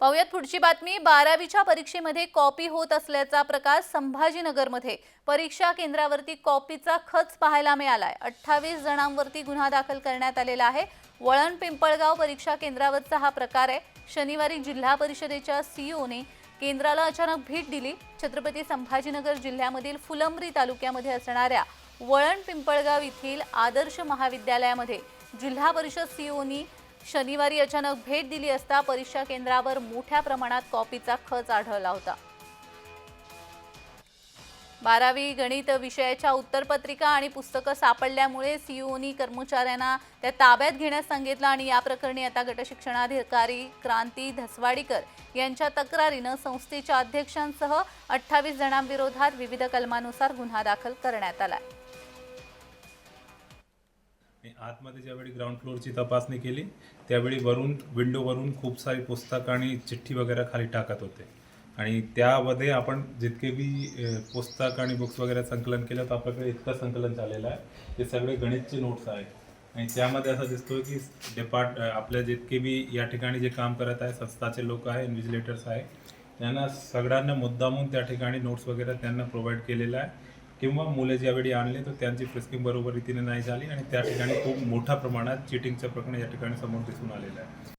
पाहुयात पुढची बातमी. बारावीच्या परीक्षेमध्ये कॉपी होत असल्याचा प्रकार संभाजीनगरमध्ये. परीक्षा केंद्रावरती कॉपीचा खच पाहायला मिळालाय. अठ्ठावीस जणांवरती गुन्हा दाखल करण्यात आलेला आहे. वळण पिंपळगाव परीक्षा केंद्रावरचा हा प्रकार आहे. शनिवारी जिल्हा परिषदेच्या सीईओने केंद्राला अचानक भेट दिली. छत्रपती संभाजीनगर जिल्ह्यामधील फुलंब्री तालुक्यामध्ये असणाऱ्या वळण पिंपळगाव येथील आदर्श महाविद्यालयामध्ये जिल्हा परिषद सीईओनी शनिवारी अचानक भेट दिली असता परीक्षा केंद्रावर मोठ्या प्रमाणात कॉपीचा खच आढळला होता. बारावी गणित विषयाच्या उत्तरपत्रिका आणि पुस्तकं सापडल्यामुळे सीईओनी कर्मचाऱ्यांना त्या ताब्यात घेण्यास सांगितलं आणि या प्रकरणी आता गटशिक्षणाधिकारी क्रांती धसवाडीकर यांच्या तक्रारीनं संस्थेच्या अध्यक्षांसह अठ्ठावीस जणांविरोधात विविध कलमानुसार गुन्हा दाखल करण्यात आला आणि आतमध्ये ज्यावेळी ग्राउंड फ्लोअरची तपासणी केली त्यावेळी वरून विंडोवरून खूप सारी पुस्तकं आणि चिठ्ठी वगैरे खाली टाकत होते. आणि त्यामध्ये आपण जितके बी पुस्तक आणि बुक्स वगैरे संकलन केलं तर आपल्याकडे इतकं संकलन झालेलं आहे. ते सगळे गणितचे नोट्स आहेत. आणि त्यामध्ये असं दिसतो की डिपार्ट आपल्या जितके बी या ठिकाणी जे काम करत आहे संस्थाचे लोक आहे इन्व्हिजिलेटर्स आहे त्यांना सगळ्यांना मुद्दामून त्या ठिकाणी नोट्स वगैरे त्यांना प्रोव्हाइड केलेलं आहे. किंवा मुले ज्यावेळी आणले तर त्यांची फ्रिस्किंग बरोबर रीतीने नाही झाली आणि त्या ठिकाणी खूप मोठ्या प्रमाणात चिटिंगचं प्रकरण या ठिकाणी समोर दिसून आलेलं आहे.